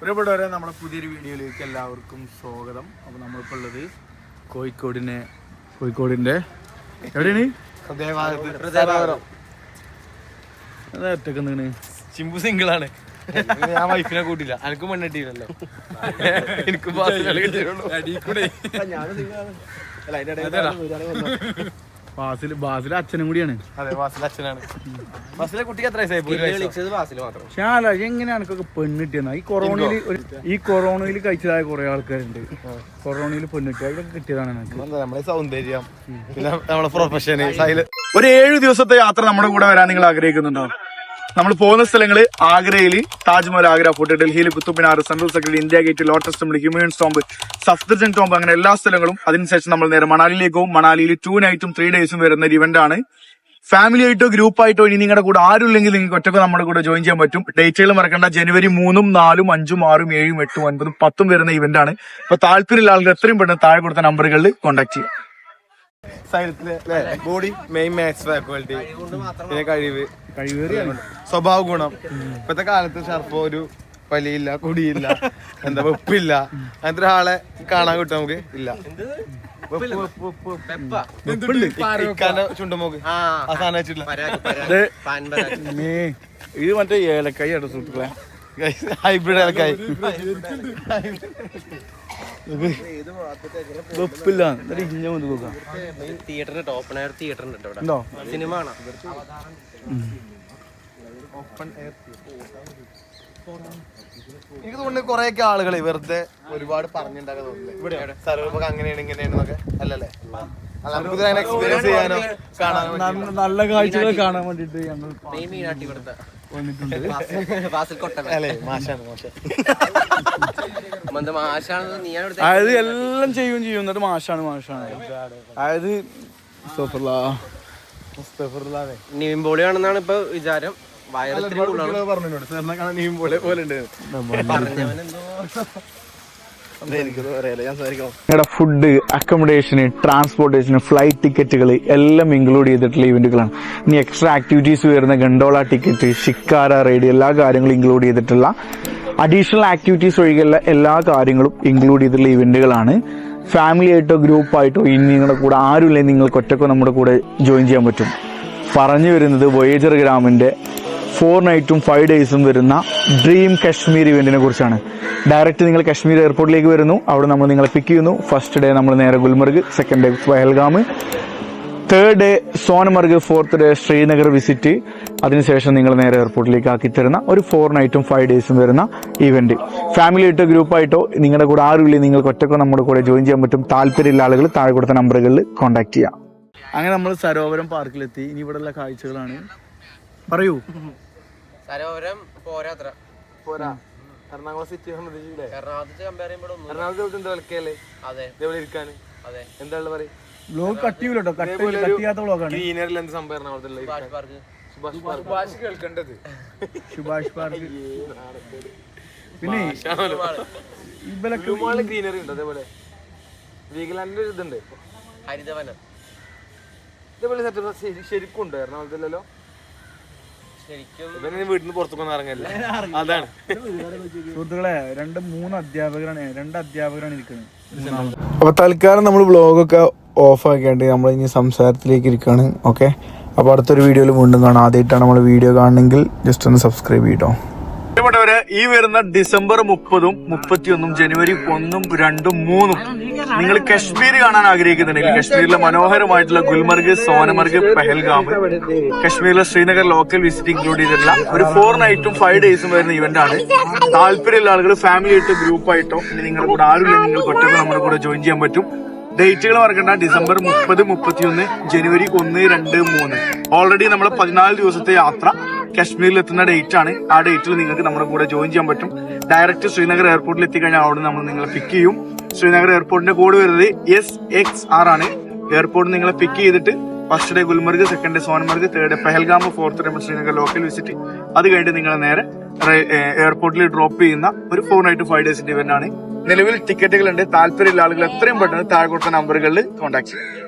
പ്രിയപ്പെട്ടവരെ നമ്മുടെ പുതിയൊരു വീഡിയോയിലേക്ക് എല്ലാവർക്കും സ്വാഗതം. അപ്പോൾ നമ്മളിപ്പോൾ ഉള്ളത് കോഴിക്കോടിനെ കോഴിക്കോടിന്റെ എവിടെയാണ്? അതാ ഒറ്റയ്ക്ക് എന്താണ് ചിമ്പു സിംഗിളാണ് ആണ്. ഞാൻ വൈഫിനെ കൂട്ടില്ല. എനിക്ക് മണ്ണിട്ടില്ലല്ലോ എനിക്ക് ബാസിൽ ബാസിൽ അച്ഛനും കൂടിയാണ്. അതെ വാസിലെ അച്ഛനാണ്. വാസിലെ കുട്ടിക്ക് എത്ര വയസ്സായി? ഒരു വയസ്സോ? പക്ഷെ അല്ല എങ്ങനെയാണ് എനിക്കൊക്കെ പെണ്ണിട്ടിയെന്നാ ഈ കൊറോണയിൽ ഈ കൊറോണയിൽ കഴിച്ചതായ കുറെ ആൾക്കാരുണ്ട്. കൊറോണയിൽ പെണ്ണിട്ടി കിട്ടിയതാണ് എനിക്ക്. സൗന്ദര്യം. പിന്നെ നമ്മുടെ പ്രൊഫഷൻ ഒരു ഏഴു ദിവസത്തെ യാത്ര നമ്മുടെ കൂടെ വരാൻ നിങ്ങൾ ആഗ്രഹിക്കുന്നുണ്ടോ? നമ്മൾ പോകുന്ന സ്ഥലങ്ങൾ ആഗ്രയിൽ താജ്മഹൽ ആഗ്ര ഫോർട്ട് ഡൽഹിയിൽ Qutub Minar central secretariat India gate lotus temple Humayun tomb Safdarjung tomb അങ്ങനെ എല്ലാ സ്ഥലങ്ങളും അതിനുശേഷം നമ്മൾ നേരെ മണാലിയിലേക്ക് പോകും മണാലിയിൽ ടു നൈറ്റും ത്രീ ഡേയ്സും വരുന്ന ഒരു ഇവന്റ് ആണ്. ഫാമിലി ആയിട്ടോ ഗ്രൂപ്പ് ആയിട്ടോ ഇനി നിങ്ങളുടെ കൂടെ ആരുമില്ലെങ്കിൽ നിങ്ങൾക്ക് ഒറ്റയ്ക്ക് നമ്മുടെ കൂടെ ജോയിൻ ചെയ്യാൻ പറ്റും. ഡേറ്റുകൾ മറക്കേണ്ട. ജനുവരി മൂന്നും നാലും അഞ്ചും ആറും ഏഴും എട്ടും ഒൻപതും പത്തും വരുന്ന ഇവന്റ് ആണ്. അപ്പൊ താല്പര്യമുള്ള ആളുകൾ എത്രയും പെട്ടെന്ന് താഴെ കൊടുത്ത നമ്പറുകളിൽ കോൺടാക്ട് ചെയ്യാം സൈലത്തിലെ ബോഡി മെയിൻ മാത്സ് ഫാക്കൽറ്റി പിന്നെ കഴിവ്. സ്വഭാവ ഗുണം. ഇപ്പത്തെ കാലത്ത് ഷർഫ് ഒരു വലിയില്ല കുടിയില്ല എന്താ വെപ്പില്ല അങ്ങനത്തെ ഒരാളെ കാണാൻ കിട്ടും നമുക്ക്. ഇല്ല. ഇത് മറ്റേ ഏലക്കായി ആണ് സുഹൃത്തുക്കളെ. ഹൈബ്രിഡ് ആൾക്കായി വെപ്പില്ല. എന്നിട്ട് ഇഞ്ഞ മുതൽ നോക്കാം തിയേറ്ററിന് ടോപ്പ് എയർ തിയേറ്റർ ഉണ്ട്? സിനിമ എനിക്ക് തോന്നുന്നു കൊറേയൊക്കെ ആളുകൾ വെറുതെ ഒരുപാട് പറഞ്ഞിട്ടുണ്ടാക്കാൻ തോന്നുന്നില്ല? സർവ അങ്ങനെയാണ് ഇങ്ങനെയാണെന്നൊക്കെ അല്ലല്ലേ? എക്സ്പീരിയൻസ് ചെയ്യാനോ കാണാൻ നല്ല- നല്ല കാഴ്ചകൾ കാണാൻ വേണ്ടിട്ട് ഞങ്ങൾ അതായത് എല്ലാം ചെയ്യും ചെയ്യും. എന്നിട്ട് മാഷാണ് മാഷാണ്. അതായത് സൂപ്പർലാ. നീമ്പോളി ആണെന്നാണ് ഇപ്പൊ വിചാരം. വയറത്തിന് പറഞ്ഞു സാറിനെ കാണാൻ നീ പോലെ പോലെ ഉണ്ട്. നിങ്ങളുടെ ഫുഡ് അക്കോമഡേഷന് ട്രാൻസ്പോർട്ടേഷൻ ഫ്ലൈറ്റ് ടിക്കറ്റുകൾ എല്ലാം ഇൻക്ലൂഡ് ചെയ്തിട്ടുള്ള ഇവന്റുകളാണ് ഇനി എക്സ്ട്രാ ആക്ടിവിറ്റീസ് വരുന്ന ഗണ്ടോള ടിക്കറ്റ് ഷിക്കാര റൈഡ് എല്ലാ കാര്യങ്ങളും ഇൻക്ലൂഡ് ചെയ്തിട്ടുള്ള അഡീഷണൽ ആക്ടിവിറ്റീസ് ഒഴികെയുള്ള എല്ലാ കാര്യങ്ങളും ഇൻക്ലൂഡ് ചെയ്തിട്ടുള്ള ഇവന്റുകളാണ് ഫാമിലി ആയിട്ടോ ഗ്രൂപ്പ് ആയിട്ടോ ഇനി നിങ്ങളുടെ കൂടെ ആരുമില്ലെങ്കിൽ നിങ്ങൾക്ക് ഒറ്റക്കോ നമ്മുടെ കൂടെ ജോയിൻ ചെയ്യാൻ പറ്റും. പറഞ്ഞു വരുന്നത് വോയേജർ ഗ്രാമിന്റെ ഫോർ നൈറ്റും ഫൈവ് ഡേയ്സും വരുന്ന ഡ്രീം കശ്മീർ ഇവന്റിനെ കുറിച്ചാണ്. ഡയറക്റ്റ് നിങ്ങൾ കശ്മീർ എയർപോർട്ടിലേക്ക് വരുന്നു. അവിടെ നമ്മൾ നിങ്ങളെ പിക്ക് ചെയ്യുന്നു. ഫസ്റ്റ് ഡേ നമ്മൾ നേരെ Gulmarg second day Pahalgam. Third day Sonamarg fourth day Srinagar visit അതിനുശേഷം നിങ്ങൾ നേരെ എയർപോർട്ടിലേക്ക് ആക്കി തരുന്ന ഒരു ഫോർ നൈറ്റും ഫൈവ് ഡേയ്സും വരുന്ന ഇവന്റ് ഫാമിലി ആയിട്ടോ ഗ്രൂപ്പ് ആയിട്ടോ നിങ്ങളുടെ കൂടെ ആരുമില്ല നിങ്ങൾക്ക് ഒറ്റക്കോ നമ്മുടെ കൂടെ ജോയിൻ ചെയ്യാൻ പറ്റും. താല്പര്യമുള്ള ആളുകൾ താഴെ കൊടുത്ത നമ്പറുകളിൽ കോൺടാക്ട് ചെയ്യാം. അങ്ങനെ നമ്മൾ സരോവരം പാർക്കിലെത്തി ഇനി ഇവിടെയുള്ള കാഴ്ചകളാണ്. പറയൂ. സരോവരം പോരാത്ര. പോരാ. എറണാകുളം സിറ്റി സംബന്ധിച്ചില്ലേ എറണാകുളത്ത് കമ്പയർ ചെയ്യുമ്പോഴൊന്നും എറണാകുളത്ത് ഉണ്ട് കളിക്കല്ലേ അതെ. ഇതേപോലെ ഇരിക്കാന്? അതെ. എന്താ പറയും? ബ്ലോഗ് കട്ട് ചെയ്യൂലോ കട്ട് കട്ട് ചെയ്യാത്ത ബ്ലോഗാണ് ഗ്രീനറിൽ എന്ത് സംഭവം എറണാകുളത്തുള്ള സുഭാഷ് പാർക്ക് സുഭാഷ് സുഭാഷ് കേൾക്കേണ്ടത് സുഭാഷ് പാർക്ക് പിന്നെ ഇവലൊക്കെ ലുമാൾ ഗ്രീനറി ഉണ്ട് അതേപോലെ? വീഗലാൻഡിന്റെ ഒരു ഇതുണ്ട്. ഹരിതവനം. ഇതേപോലെ സെറ്റപ്പ് ശരിക്കും ഉണ്ട് എറണാകുളത്തില്ലല്ലോ ഇവനെ വീട്ടിൽ പുറത്തൊന്നും ഇറങ്ങില്ല അതാണ്. സുഹൃത്തുക്കളെ രണ്ട് മൂന്ന് അധ്യാപകരാണ് രണ്ട് അധ്യാപകരാണ് ഇരിക്കുന്നത് അപ്പൊ തൽക്കാലം നമ്മൾ വ്ളോഗൊക്കെ ഓഫ് ആക്കിയാണ്ട് നമ്മൾ ഇനി സംസാരത്തിലേക്ക് ഇരിക്കുകയാണ് ഓക്കെ അപ്പൊ അടുത്തൊരു വീഡിയോയിൽ വീണ്ടും കാണാം. ആദ്യമായിട്ടാണ് നമ്മൾ വീഡിയോ കാണണമെങ്കിൽ ജസ്റ്റ് ഒന്ന് സബ്സ്ക്രൈബ് ചെയ്തോ പ്രിയപ്പെട്ടവരെ ഈ വരുന്ന ഡിസംബർ മുപ്പതും മുപ്പത്തിയൊന്നും ജനുവരി ഒന്നും രണ്ടും മൂന്നും നിങ്ങൾ കശ്മീർ കാണാൻ ആഗ്രഹിക്കുന്നുണ്ടെങ്കിൽ കശ്മീരിലെ മനോഹരമായിട്ടുള്ള ഗുൽമർഗ് സോനമർഗ് പെഹൽഗാം കശ്മീരിലെ ശ്രീനഗർ ലോക്കൽ വിസിറ്റ് ഇൻക്ലൂഡ് ചെയ്തിട്ടുള്ള ഒരു ഫോർ നൈറ്റും ഫൈവ് ഡേയ്സും വരുന്ന ഇവന്റ് ആണ്. താല്പര്യമുള്ള ആളുകൾ ഫാമിലി ആയിട്ടോ ഗ്രൂപ്പ് ആയിട്ടോ ഇനി നിങ്ങളുടെ കൂടെ ആരുമില്ല നിങ്ങൾക്ക് ഒറ്റയ്ക്ക് നമ്മുടെ കൂടെ ജോയിൻ ചെയ്യാൻ പറ്റും. ഡേറ്റുകൾ മറക്കണ്ട ഡിസംബർ മുപ്പത് മുപ്പത്തിയൊന്ന് ജനുവരി ഒന്ന് രണ്ട് മൂന്ന്. ഓൾറെഡി നമ്മുടെ പതിനാല് ദിവസത്തെ യാത്ര കാശ്മീരിൽ എത്തുന്ന ഡേറ്റ് ആണ് ആ ഡേറ്റിൽ നിങ്ങൾക്ക് നമ്മുടെ കൂടെ ജോയിൻ ചെയ്യാൻ പറ്റും. ഡയറക്റ്റ് ശ്രീനഗർ എയർപോർട്ടിൽ എത്തിക്കഴിഞ്ഞാൽ അവിടെ നമ്മൾ നിങ്ങളെ പിക്ക് ചെയ്യും. ശ്രീനഗർ എയർപോർട്ടിന്റെ കോഡ് വരുന്നത് എസ് എക്സ് ആർ ആണ്. എയർപോർട്ട് നിങ്ങളെ പിക്ക് ചെയ്തിട്ട് first day Gulmarg second day Sonmarg third day Pahalgam fourth day Srinagar local visit അത് കഴിഞ്ഞിട്ട് നിങ്ങൾ നേരെ എയർപോർട്ടിൽ ഡ്രോപ്പ് ചെയ്യുന്ന ഒരു ഫോർ നൈറ്റ് ഫൈവ് ഡേയ്സിന്റെ ഇവന്റ് ആണ്. നിലവിൽ ടിക്കറ്റുകൾ ഉണ്ട് താല്പര്യമുള്ള ആളുകൾ എത്രയും പെട്ടെന്ന് താഴെ കൊടുത്ത നമ്പറുകളിൽ കോൺടാക്ട് ചെയ്യും